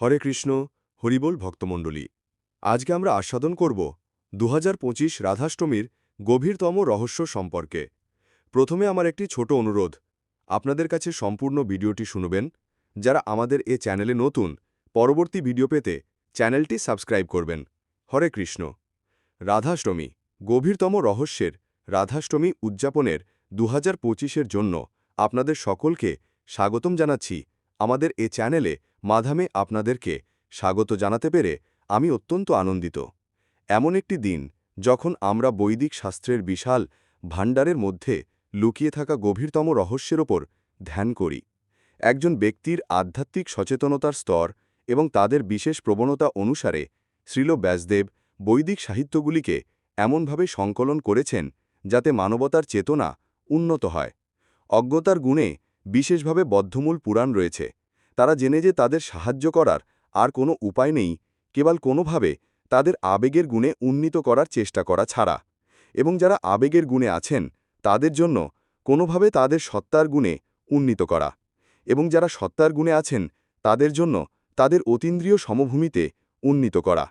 হরে কৃষ্ণ হরিবোল ভক্তমণ্ডলী। আজকে আমরা আস্বাদন করব দুহাজার পঁচিশ রাধাষ্টমীর গভীরতম রহস্য সম্পর্কে। প্রথমে আমার একটি ছোট অনুরোধ, আপনাদের কাছে সম্পূর্ণ ভিডিওটি শুনবেন। যারা আমাদের এ চ্যানেলে নতুন, পরবর্তী ভিডিও পেতে চ্যানেলটি সাবস্ক্রাইব করবেন। হরে কৃষ্ণ। রাধাষ্টমী, গভীরতম রহস্যের রাধাষ্টমী উদযাপনের দু হাজার জন্য আপনাদের সকলকে স্বাগতম জানাচ্ছি আমাদের এ চ্যানেলে মাধামে আপনাদেরকে স্বাগত জানাতে পেরে আমি অত্যন্ত আনন্দিত। এমন একটি দিন যখন আমরা বৈদিক শাস্ত্রের বিশাল ভাণ্ডারের মধ্যে লুকিয়ে থাকা গভীরতম রহস্যের ওপর ধ্যান করি। একজন ব্যক্তির আধ্যাত্মিক সচেতনতার স্তর এবং তাদের বিশেষ প্রবণতা অনুসারে শ্রীল ব্যাসদেব বৈদিক সাহিত্যগুলিকে এমনভাবে সংকলন করেছেন যাতে মানবতার চেতনা উন্নত হয়। অজ্ঞতার গুণে বিশেষভাবে বদ্ধমূল পুরাণ রয়েছে। তারা জেনে যে তাদের সাহায্য করার আর কোনো উপায় নেই, কেবল কোনোভাবে তাদের আবেগের গুণে উন্নীত করার চেষ্টা করা ছাড়া। এবং যারা আবেগের গুণে আছেন, তাদের জন্য কোনোভাবে তাদের সত্তার গুণে উন্নীত করা। এবং যারা সত্তার গুণে আছেন, তাদের জন্য তাদের অতীন্দ্রিয় সমভূমিতে উন্নীত করা।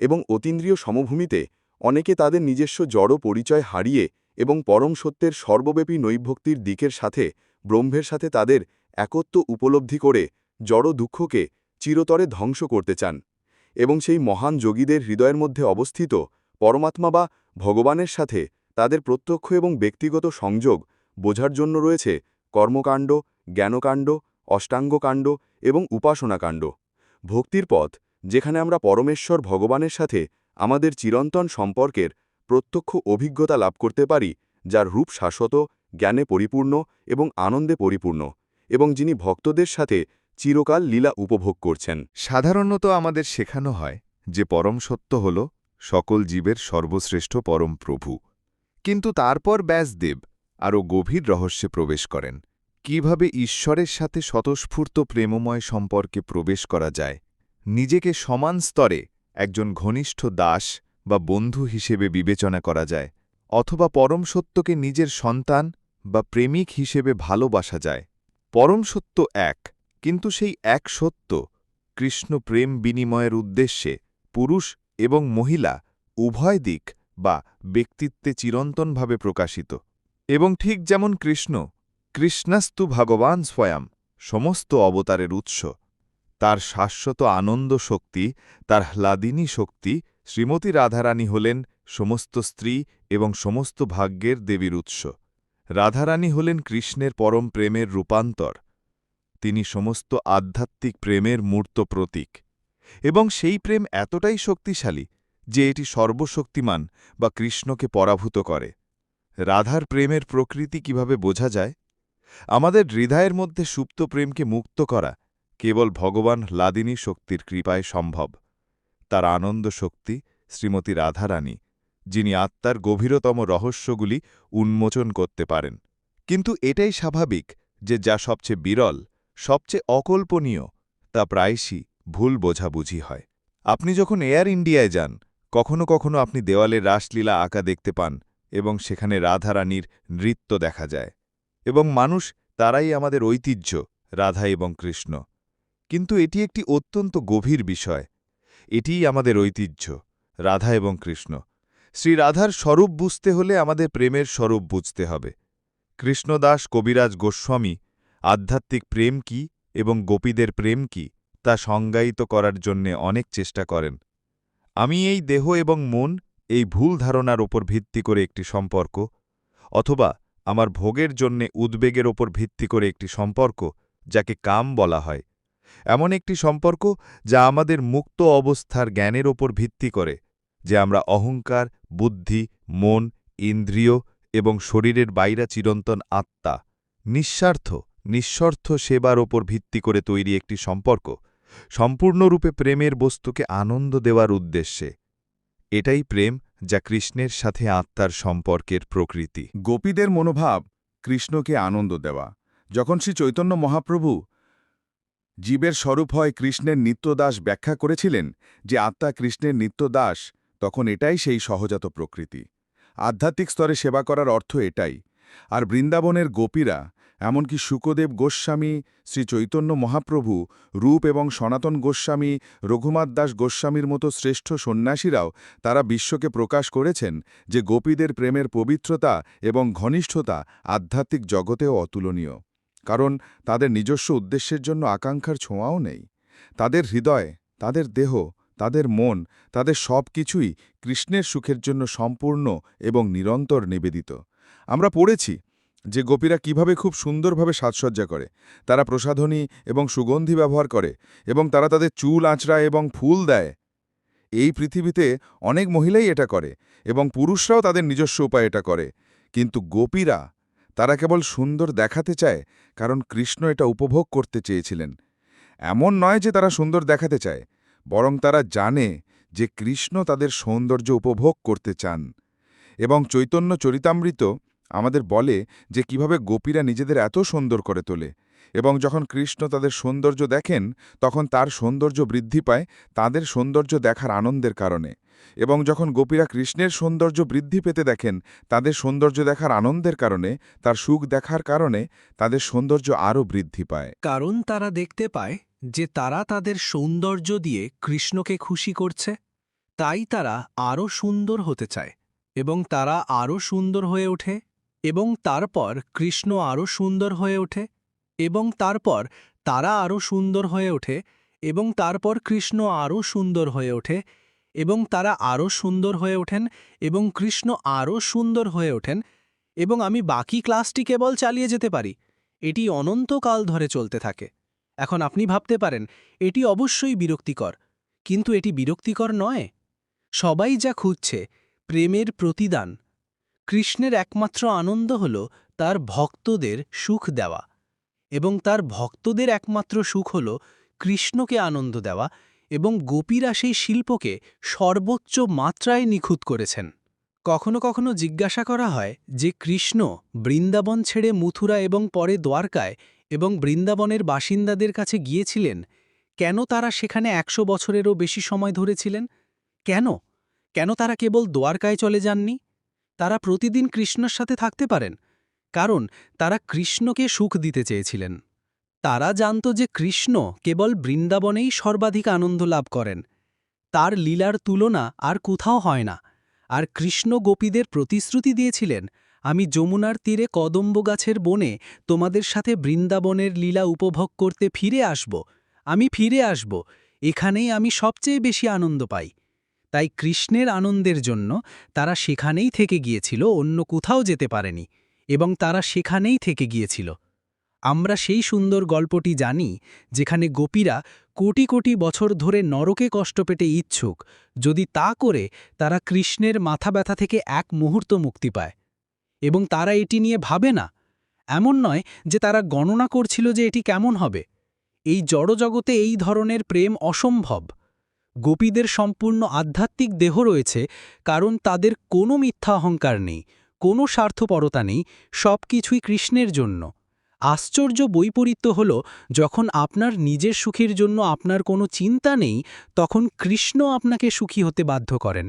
এবং অতীন্দ্রিয় সমভূমিতে অনেকে তাদের নিজস্ব জড় পরিচয় হারিয়ে এবং পরম সত্যের সর্বব্যাপী নৈভক্তির দিকের সাথে ব্রহ্মের সাথে তাদের একত্ব উপলব্ধি করে জড় দুঃখকে চিরতরে ধ্বংস করতে চান এবং সেই মহান যোগীদের হৃদয়ের মধ্যে অবস্থিত পরমাত্মা বা ভগবানের সাথে তাদের প্রত্যক্ষ এবং ব্যক্তিগত সংযোগ বোঝার জন্য রয়েছে কর্মকাণ্ড, জ্ঞানকাণ্ড, অষ্টাঙ্গকাণ্ড এবং উপাসনাকাণ্ড। ভক্তির পথ, যেখানে আমরা পরমেশ্বর ভগবানের সাথে আমাদের চিরন্তন সম্পর্কের প্রত্যক্ষ অভিজ্ঞতা লাভ করতে পারি, যার রূপ শাশ্বত, জ্ঞানে পরিপূর্ণ এবং আনন্দে পরিপূর্ণ এবং যিনি ভক্তদের সাথে চিরকাল লীলা উপভোগ করছেন। সাধারণত আমাদের শেখানো হয় যে পরম সত্য হল সকল জীবের সর্বশ্রেষ্ঠ পরম প্রভু। কিন্তু তারপর ব্যাসদেব আরও গভীর রহস্যে প্রবেশ করেন। কীভাবে ঈশ্বরের সাথে স্বতঃস্ফূর্ত প্রেমময় সম্পর্কে প্রবেশ করা যায়? নিজেকে সমান স্তরে একজন ঘনিষ্ঠ দাস বা বন্ধু হিসেবে বিবেচনা করা যায়, অথবা পরম সত্যকে নিজের সন্তান বা প্রেমিক হিসেবে ভালোবাসা যায়। পরম সত্য এক। কিন্তু সেই এক সত্য, কৃষ্ণ প্রেম বিনিময়ের উদ্দেশ্যে পুরুষ এবং মহিলা উভয় দিক বা ব্যক্তিত্বে চিরন্তনভাবে প্রকাশিত। এবং ঠিক যেমন কৃষ্ণ, কৃষ্ণাস্তু ভগবান স্বয়ং সমস্ত অবতারের উৎস। তার শাশ্বত আনন্দ শক্তি, তার হ্লাদিনী শক্তি শ্রীমতী রাধারানী হলেন সমস্ত স্ত্রী এবং সমস্ত ভাগ্যের দেবীর উৎস। রাধারানী হলেন কৃষ্ণের পরম প্রেমের রূপান্তর। তিনি সমস্ত আধ্যাত্মিক প্রেমের মূর্ত প্রতীক। এবং সেই প্রেম এতটাই শক্তিশালী যে এটি সর্বশক্তিমান বা কৃষ্ণকে পরাভূত করে। রাধার প্রেমের প্রকৃতি কীভাবে বোঝা যায়? আমাদের হৃদয়ের মধ্যে সুপ্ত প্রেমকে মুক্ত করা কেবল ভগবান লাদিনী শক্তির কৃপায় সম্ভব। তার আনন্দ শক্তি শ্রীমতী রাধারানী, যিনি আত্মার গভীরতম রহস্যগুলি উন্মোচন করতে পারেন। কিন্তু এটাই স্বাভাবিক যে যা সবচেয়ে বিরল সবচেয়ে অকল্পনীয়, তা প্রায়শই ভুল বোঝাবুঝি হয়। আপনি যখন এয়ার ইন্ডিয়ায় যান, কখনো কখনো আপনি দেওয়ালে রাসলীলা আঁকা দেখতে পান এবং সেখানে রাধারানীর নৃত্য দেখা যায় এবং মানুষ তারাই আমাদের ঐতিহ্য, রাধা এবং কৃষ্ণ। কিন্তু এটি একটি অত্যন্ত গভীর বিষয়। এটিই আমাদের ঐতিহ্য, রাধা এবং কৃষ্ণ। শ্রী রাধার স্বরূপ বুঝতে হলে আমাদের প্রেমের স্বরূপ বুঝতে হবে। কৃষ্ণদাস কবিরাজ গোস্বামী আধ্যাত্মিক প্রেম কি এবং গোপীদের প্রেম কি তা সংজ্ঞায়িত করার জন্যে অনেক চেষ্টা করেন। আমি এই দেহ এবং মন এই ভুল ধারণার ওপর ভিত্তি করে একটি সম্পর্ক অথবা আমার ভোগের জন্যে উদ্বেগের ওপর ভিত্তি করে একটি সম্পর্ক যাকে কাম বলা হয়। এমন একটি সম্পর্ক যা আমাদের মুক্ত অবস্থার জ্ঞানের ওপর ভিত্তি করে, যে আমরা অহংকার, বুদ্ধি, মন, ইন্দ্রিয় এবং শরীরের বাইরা চিরন্তন আত্মা, নিঃস্বার্থ নিঃস্বার্থ সেবার ওপর ভিত্তি করে তৈরি একটি সম্পর্ক, সম্পূর্ণরূপে প্রেমের বস্তুকে আনন্দ দেওয়ার উদ্দেশ্যে। এটাই প্রেম যা কৃষ্ণের সাথে আত্মার সম্পর্কের প্রকৃতি। গোপীদের মনোভাব কৃষ্ণকে আনন্দ দেওয়া। যখন শ্রী চৈতন্য মহাপ্রভু জীবের স্বরূপ হয় কৃষ্ণের নিত্যদাস ব্যাখ্যা করেছিলেন যে আত্মা কৃষ্ণের নিত্যদাস, তখন এটাই সেই সহজাত প্রকৃতি। আধ্যাত্মিক স্তরে সেবা করার অর্থ এটাই। আর বৃন্দাবনের গোপীরা এমনকি সুকদেব গোস্বামী, শ্রী চৈতন্য মহাপ্রভু, রূপ এবং সনাতন গোস্বামী রঘুনাথ দাস গোস্বামীর মতো শ্রেষ্ঠ সন্ন্যাসীরাও তারা বিশ্বকে প্রকাশ করেছেন যে গোপীদের প্রেমের পবিত্রতা এবং ঘনিষ্ঠতা আধ্যাত্মিক জগতেও অতুলনীয়। কারণ তাদের নিজস্ব উদ্দেশ্যের জন্য আকাঙ্ক্ষার ছোঁয়াও নেই। তাদের হৃদয়, তাদের দেহ, তাদের মন, তাদের সব কিছুই কৃষ্ণের সুখের জন্য সম্পূর্ণ এবং নিরন্তর নিবেদিত। আমরা পড়েছি যে গোপীরা কীভাবে খুব সুন্দরভাবে সাজসজ্জা করে, তারা প্রসাধনী এবং সুগন্ধি ব্যবহার করে এবং তারা তাদের চুল আঁচড়ায় এবং ফুল দেয়। এই পৃথিবীতে অনেক মহিলাই এটা করে এবং পুরুষরাও তাদের নিজস্ব উপায় এটা করে। কিন্তু গোপীরা, তারা কেবল সুন্দর দেখাতে চায় কারণ কৃষ্ণ এটা উপভোগ করতে চেয়েছিলেন। এমন নয় যে তারা সুন্দর দেখাতে চায়, বরং তারা জানে যে কৃষ্ণ তাদের সৌন্দর্য উপভোগ করতে চান। এবং চৈতন্য চরিতামৃত আমাদের বলে যে কীভাবে গোপীরা নিজেদের এত সুন্দর করে তোলে। এবং যখন কৃষ্ণ তাদের সৌন্দর্য দেখেন, তখন তার সৌন্দর্য বৃদ্ধি পায় তাদের সৌন্দর্য দেখার আনন্দের কারণে। এবং যখন গোপীরা কৃষ্ণের সৌন্দর্য বৃদ্ধি পেতে দেখেন, তাদের সৌন্দর্য দেখার আনন্দের কারণে, তার সুখ দেখার কারণে তাদের সৌন্দর্য আরও বৃদ্ধি পায়। কারণ তারা দেখতে পায় যে তারা তাদের সৌন্দর্য দিয়ে কৃষ্ণকে খুশি করছে। তাই তারা আরও সুন্দর হতে চায় এবং তারা আরও সুন্দর হয়ে ওঠে। এবং তারপর কৃষ্ণ আরও সুন্দর হয়ে ওঠে, এবং তারপর তারা আরও সুন্দর হয়ে ওঠে, এবং তারপর কৃষ্ণ আরও সুন্দর হয়ে ওঠে, এবং তারা আরও সুন্দর হয়ে ওঠেন, এবং কৃষ্ণ আরও সুন্দর হয়ে ওঠেন, এবং আমি বাকি ক্লাসটি কেবল চালিয়ে যেতে পারি। এটি অনন্তকাল ধরে চলতে থাকে। এখন আপনি ভাবতে পারেন, এটি অবশ্যই বিরক্তিকর, কিন্তু এটি বিরক্তিকর নয়। সবাই যা খুঁজছে, প্রেমের প্রতিদান। কৃষ্ণের একমাত্র আনন্দ হল তার ভক্তদের সুখ দেওয়া এবং তার ভক্তদের একমাত্র সুখ হল কৃষ্ণকে আনন্দ দেওয়া এবং গোপীরা সেই শিল্পকে সর্বোচ্চ মাত্রায় নিখুঁত করেছেন। কখনো কখনো জিজ্ঞাসা করা হয় যে কৃষ্ণ বৃন্দাবন ছেড়ে মথুরা এবং পরে দ্বারকায় এবং বৃন্দাবনের বাসিন্দাদের কাছে গিয়েছিলেন, কেন তারা সেখানে একশো বছরেরও বেশি সময় ধরেছিলেন? কেন? কেন তারা কেবল দ্বারকায় চলে যাননি? তারা প্রতিদিন কৃষ্ণর সাথে থাকতে পারেন, কারণ তারা কৃষ্ণকে সুখ দিতে চেয়েছিলেন। তারা জানত যে কৃষ্ণ কেবল বৃন্দাবনেই সর্বাধিক আনন্দ লাভ করেন। তার লীলার তুলনা আর কোথাও হয় না। আর কৃষ্ণ গোপীদের প্রতিশ্রুতি দিয়েছিলেন, আমি যমুনার তীরে কদম্ব গাছের বনে তোমাদের সাথে বৃন্দাবনের লীলা উপভোগ করতে ফিরে আসব। আমি ফিরে আসব। এখানেই আমি সবচেয়ে বেশি আনন্দ পাই। তাই কৃষ্ণের আনন্দের জন্য তারা সেখানেই থেকে গিয়েছিল, অন্য কোথাও যেতে পারেনি এবং তারা সেখানেই থেকে গিয়েছিল। আমরা সেই সুন্দর গল্পটি জানি, যেখানে গোপীরা কোটি কোটি বছর ধরে নরকে কষ্ট পেতে ইচ্ছুক, যদি তা করে তারা কৃষ্ণের মাথা ব্যথা থেকে এক মুহূর্ত মুক্তি পায়। এবং তারা এটি নিয়ে ভাবে না, এমন নয় যে তারা গণনা করছিল যে এটি কেমন হবে। এই জড়জগতে এই ধরনের প্রেম অসম্ভব। গোপীদের সম্পূর্ণ আধ্যাত্মিক দেহ রয়েছে, কারণ তাদের কোনো মিথ্যা অহংকার নেই, কোনো স্বার্থপরতা নেই, সব কিছুই কৃষ্ণের জন্য। আশ্চর্য বৈপরীত্য হল, যখন আপনার নিজের সুখের জন্য আপনার কোনো চিন্তা নেই, তখন কৃষ্ণ আপনাকে সুখী হতে বাধ্য করেন।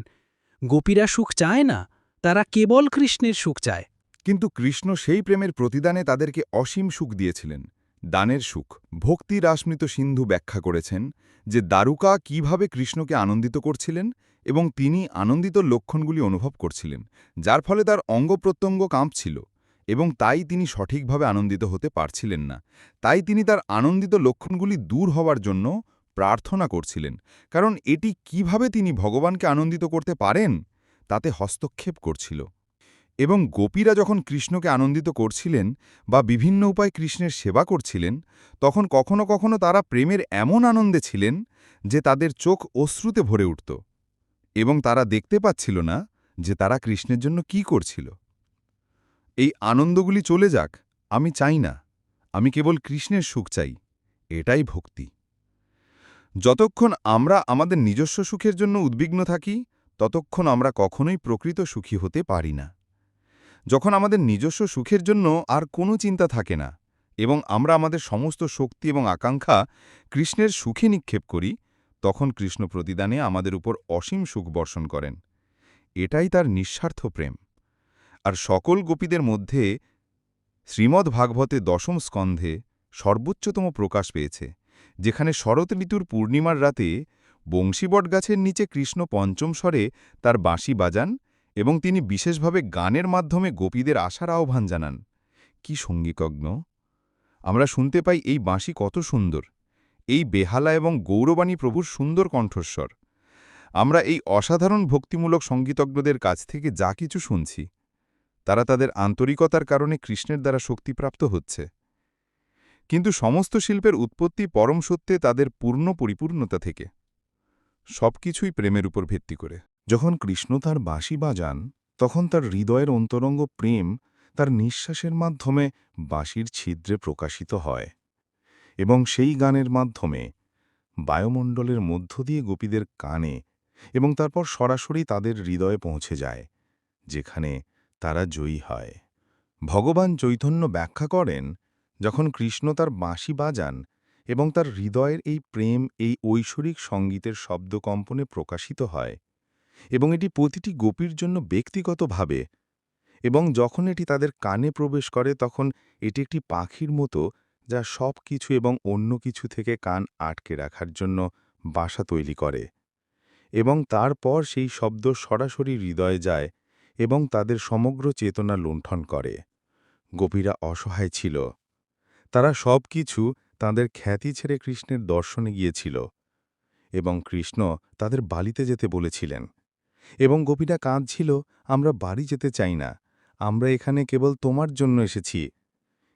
গোপীরা সুখ চায় না, তারা কেবল কৃষ্ণের সুখ চায়। কিন্তু কৃষ্ণ সেই প্রেমের প্রতিদানে তাদেরকে অসীম সুখ দিয়েছিলেন। দানের সুখ। ভক্তি রাসমৃত সিন্ধু ব্যাখ্যা করেছেন যে দারুকা কীভাবে কৃষ্ণকে আনন্দিত করছিলেন এবং তিনি আনন্দিত লক্ষণগুলি অনুভব করছিলেন, যার ফলে তার অঙ্গ অঙ্গপ্রত্যঙ্গ কাঁপছিল এবং তাই তিনি সঠিকভাবে আনন্দিত হতে পারছিলেন না। তাই তিনি তার আনন্দিত লক্ষণগুলি দূর হওয়ার জন্য প্রার্থনা করছিলেন, কারণ এটি কীভাবে তিনি ভগবানকে আনন্দিত করতে পারেন, তাতে হস্তক্ষেপ করছিল। এবং গোপীরা যখন কৃষ্ণকে আনন্দিত করছিলেন বা বিভিন্ন উপায় কৃষ্ণের সেবা করছিলেন, তখন কখনো কখনো তারা প্রেমের এমন আনন্দে ছিলেন যে তাদের চোখ অশ্রুতে ভরে উঠত এবং তারা দেখতে পাচ্ছিল না যে তারা কৃষ্ণের জন্য কি করছিল। এই আনন্দগুলি চলে যাক, আমি চাই না, আমি কেবল কৃষ্ণের সুখ চাই, এটাই ভক্তি। যতক্ষণ আমরা আমাদের নিজস্ব সুখের জন্য উদ্বিগ্ন থাকি, ততক্ষণ আমরা কখনোই প্রকৃত সুখী হতে পারি না। যখন আমাদের নিজস্ব সুখের জন্য আর কোনো চিন্তা থাকে না এবং আমরা আমাদের সমস্ত শক্তি এবং আকাঙ্ক্ষা কৃষ্ণের সুখে নিক্ষেপ করি, তখন কৃষ্ণ প্রতিদানে আমাদের উপর অসীম সুখ বর্ষণ করেন। এটাই তার নিঃস্বার্থ প্রেম। আর সকল গোপীদের মধ্যে শ্রীমদ্ ভাগবতে দশম স্কন্ধে সর্বোচ্চতম প্রকাশ পেয়েছে, যেখানে শরৎ ঋতুর পূর্ণিমার রাতে বংশীবট গাছের নিচে কৃষ্ণ পঞ্চম স্বরে তার বাঁশি বাজান এবং তিনি বিশেষভাবে গানের মাধ্যমে গোপীদের আশার আহ্বান জানান। কি সঙ্গীকজ্ঞ আমরা শুনতে পাই এই বাঁশি কত সুন্দর। এই বেহালা এবং গৌরবাণী প্রভুর সুন্দর কণ্ঠস্বর। আমরা এই অসাধারণ ভক্তিমূলক সঙ্গীতজ্ঞদের কাছ থেকে যা কিছু শুনছি। তারা তাদের আন্তরিকতার কারণে কৃষ্ণের দ্বারা শক্তিপ্রাপ্ত হচ্ছে। কিন্তু সমস্ত শিল্পের উৎপত্তি পরম সত্যে তাদের পূর্ণ পরিপূর্ণতা থেকে। সবকিছুই প্রেমের উপর ভিত্তি করে। যখন কৃষ্ণ তার বাঁশি বাজান, তখন তার হৃদয়ের অন্তরঙ্গ প্রেম তার নিঃশ্বাসের মাধ্যমে বাঁশির ছিদ্রে প্রকাশিত হয় এবং সেই গানের মাধ্যমে বায়ুমণ্ডলের মধ্য দিয়ে গোপীদের কানে এবং তারপর সরাসরি তাদের হৃদয়ে পৌঁছে যায়, যেখানে তারা জয়ী হয়। ভগবান চৈতন্য ব্যাখ্যা করেন, যখন কৃষ্ণ তার বাঁশি বাজান এবং তার হৃদয়ের এই প্রেম এই ঐশ্বরিক সঙ্গীতের শব্দকম্পনে প্রকাশিত হয় এবং এটি প্রতিটি গোপীর জন্য ব্যক্তিগতভাবে। এবং যখন এটি তাদের কানে প্রবেশ করে, তখন এটি একটি পাখির মতো যা সব কিছু এবং অন্য কিছু থেকে কান আটকে রাখার জন্য বাসা তৈরি করে। এবং তারপর সেই শব্দ সরাসরি হৃদয়ে যায় এবং তাদের সমগ্র চেতনা লুণ্ঠন করে। গোপীরা অসহায় ছিল। তারা সব কিছু তাঁদের খ্যাতি ছেড়ে কৃষ্ণের দর্শনে গিয়েছিল এবং কৃষ্ণ তাদের বালিতে যেতে বলেছিলেন। এবং গোপীটা কাঁদছিল, আমরা বাড়ি যেতে চাই না। আমরা এখানে কেবল তোমার জন্য এসেছি।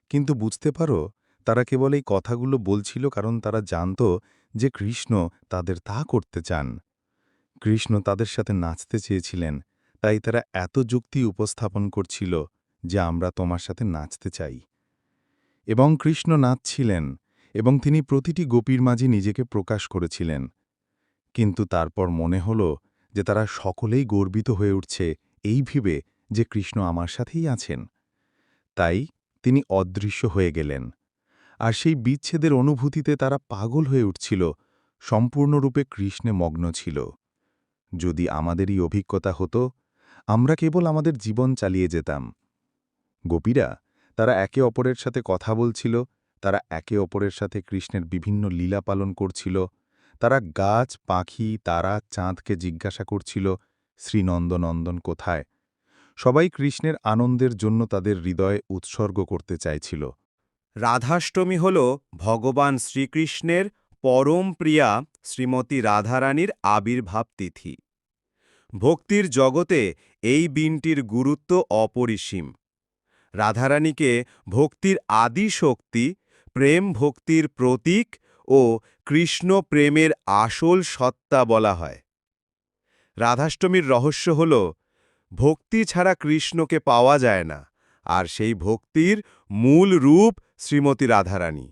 কিন্তু বুঝতে পারো, তারা কেবল এই কথাগুলো বলছিল কারণ তারা জানত যে কৃষ্ণ তাদের তা করতে চান। কৃষ্ণ তাদের সাথে নাচতে চেয়েছিলেন, তাই তারা এত যুক্তি উপস্থাপন করছিল যে আমরা তোমার সাথে নাচতে চাই। এবং কৃষ্ণ নাচছিলেন এবং তিনি প্রতিটি গোপীর মাঝে নিজেকে প্রকাশ করেছিলেন। কিন্তু তারপর মনে হল যে তারা সকলেই গর্বিত হয়ে উঠছে এই ভেবে যে কৃষ্ণ আমার সাথেই আছেন। তাই তিনি অদৃশ্য হয়ে গেলেন। আর সেই বিচ্ছেদের অনুভূতিতে তারা পাগল হয়ে উঠছিল, সম্পূর্ণরূপে কৃষ্ণে মগ্ন ছিল। যদি আমাদেরই অভিজ্ঞতা হতো, আমরা কেবল আমাদের জীবন চালিয়ে যেতাম। গোপীরা, তারা একে অপরের সাথে কথা বলছিল, তারা একে অপরের সাথে কৃষ্ণের বিভিন্ন লীলা পালন করছিল তারা গাছ, পাখি, তারা চাঁদকে জিজ্ঞাসা করছিল, শ্রীনন্দনন্দন কোথায়? সবাই কৃষ্ণের আনন্দের জন্য তাদের হৃদয়ে উৎসর্গ করতে চাইছিল। রাধাষ্টমী হল ভগবান শ্রীকৃষ্ণের পরম প্রিয়া শ্রীমতী রাধারানীর আবির্ভাব তিথি। ভক্তির জগতে এই দিনটির গুরুত্ব অপরিসীম। রাধারানীকে ভক্তির আদি শক্তি প্রেম ভক্তির প্রতীক ও কৃষ্ণ প্রেমের আসল সত্তা বলা হয়। রাধাষ্টমীর রহস্য হল, ভক্তি ছাড়া কৃষ্ণকে পাওয়া যায় না, আর সেই ভক্তির মূল রূপ শ্রীমতী রাধারানী।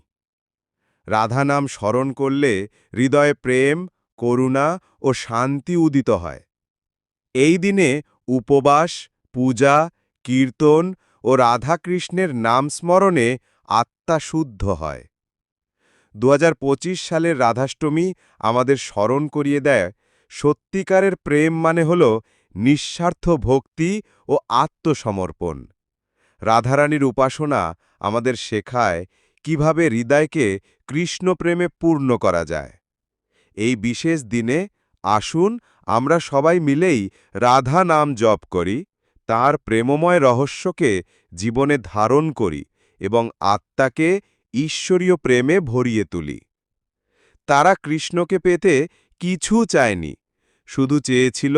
রাধা নাম স্মরণ করলে হৃদয়ে প্রেম, করুণা ও শান্তি উদিত হয়। এই দিনে উপবাস, পূজা, কীর্তন ও রাধাকৃষ্ণের নাম স্মরণে আত্মা শুদ্ধ হয়। দু হাজার পঁচিশ সালের রাধাষ্টমী আমাদের স্মরণ করিয়ে দেয়। সত্যিকারের প্রেম মানে হল নিঃস্বার্থ ভক্তি ও আত্মসমর্পণ। রাধারানীর উপাসনা আমাদের শেখায় কীভাবে হৃদয়কে কৃষ্ণপ্রেমে পূর্ণ করা যায়। এই বিশেষ দিনে আসুন আমরা সবাই মিলেই রাধা নাম জপ করি, তার প্রেমময় রহস্যকে জীবনে ধারণ করি এবং আত্মাকে ঈশ্বরীয় প্রেমে ভরিয়ে তুলি। তারা কৃষ্ণকে পেতে কিছু চায়নি, শুধু চেয়েছিল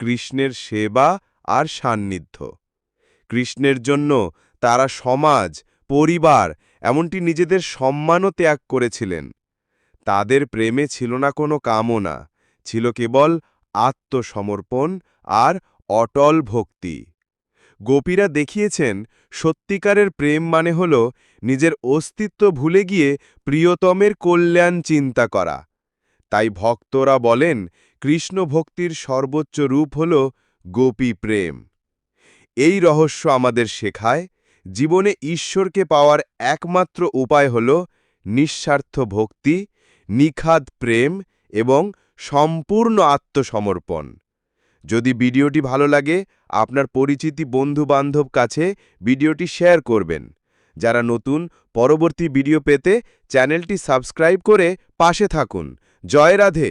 কৃষ্ণের সেবা আর সান্নিধ্য। কৃষ্ণের জন্য তারা সমাজ, পরিবার, এমনটি নিজেদের সম্মানও ত্যাগ করেছিলেন। তাদের প্রেমে ছিল না কোনো কামনা, ছিল কেবল আত্মসমর্পণ আর অটল ভক্তি। গোপীরা দেখিয়েছেন, সত্যিকারের প্রেম মানে হল নিজের অস্তিত্ব ভুলে গিয়ে প্রিয়তমের কল্যাণ চিন্তা করা। তাই ভক্তরা বলেন, কৃষ্ণ ভক্তির সর্বোচ্চ রূপ হল গোপী প্রেম। এই রহস্য আমাদের শেখায়, জীবনে ঈশ্বরকে পাওয়ার একমাত্র উপায় হল নিঃস্বার্থ ভক্তি, নিখাদ প্রেম এবং সম্পূর্ণ আত্মসমর্পণ। যদি ভিডিওটি ভালো লাগে, আপনার পরিচিতি বন্ধু বান্ধব কাছে ভিডিওটি শেয়ার করবেন। যারা নতুন, পরবর্তী ভিডিও পেতে চ্যানেলটি সাবস্ক্রাইব করে পাশে থাকুন। জয় রাধে!